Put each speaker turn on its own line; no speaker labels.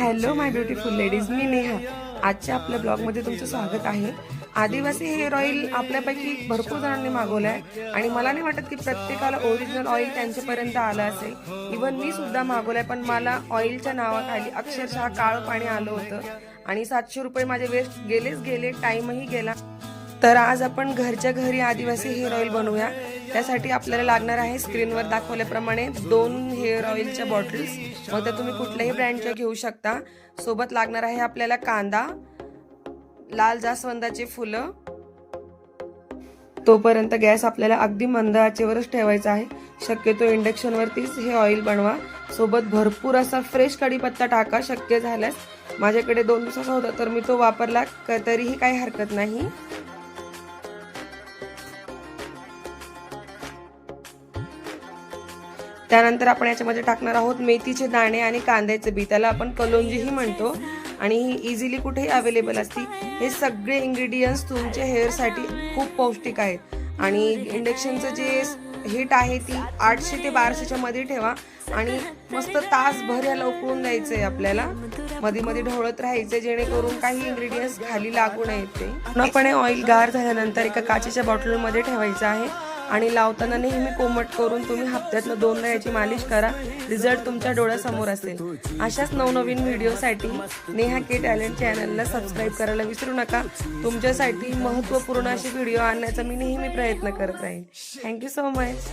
Hello my beautiful ladies मी नेहा. आजच्या आपल्या ब्लॉगमध्ये तुमचं स्वागत आहे. आदिवासी हेअर ऑइल आपल्यापैकी भरपूर जणांनी मागवलं आहे आणि मला नाही वाटत की प्रत्येकाला ओरिजिनल ऑइल त्यांच्यापर्यंत आलं असेल. इवन मी सुद्धा मागवलंय पण मला ऑइलच्या नावाखाली अक्षरशः काळं पाणी आलं होतं. आणि सातशे रुपये माझे वेस्ट गेलेच गेले टाइमही गेला. तर आज आपण घरच्या घरी आदिवासी हेअर ऑइल बनवूया. त्यासाठी आपल्याला लागणार आहे स्क्रीनवर दाखवल्याप्रमाणे दोन हेअर ऑइलच्या बॉटल्स. मग त्या तुम्ही कुठल्याही ब्रँडच्या घेऊ शकता. सोबत लागणार आहे आपल्याला कांदा लाल जास्वंदाचे फुलं. तोपर्यंत गॅस आपल्याला अगदी मंद आचेवरच ठेवायचा आहे. शक्यतो इंडक्शनवरतीच हे ऑइल बनवा. सोबत भरपूर असा फ्रेश कढीपत्ता टाका शक्य झाल्यास. माझ्याकडे दोन दिवसाचा होता तर मी तो वापरला क- तरीही काही हरकत नाही. त्यानंतर आपण याच्यामध्ये टाकणार आहोत मेथीचे दाणे आणि कांद्याचे बी. त्याला आपण कलोंजीही म्हणतो. आणि ही इझिली कुठेही अवेलेबल असती. हे सगळे इन्ग्रेडियंट्स तुमच्या हेअरसाठी खूप पौष्टिक आहेत. आणि इंडक्शनचं जे हीट आहे ती आठशे ते बाराशेच्या मध्ये ठेवा. आणि मस्त तासभर याला उकळून द्यायचं आहे आपल्याला. मध्ये मध्ये ढवळत राहायचं जेणेकरून काही इन्ग्रेडियंट्स खाली लागू नयेत ते. पूर्णपणे ऑइल गार झाल्यानंतर एका काचेच्या बॉटलमध्ये ठेवायचं आहे. आणि लावताना नेहमी कोमट करून तुम्ही हप्त्यातनं दोनदा याची मालिश करा. रिझल्ट तुमच्या डोळ्यासमोर असेल. अशाच नवनवीन व्हिडिओसाठी नेहा के टॅलेंट चॅनलला सबस्क्राईब करायला विसरू नका. तुमच्यासाठी महत्त्वपूर्ण असे व्हिडिओ आणण्याचा मी नेहमी प्रयत्न करत राहीन. Thank you so much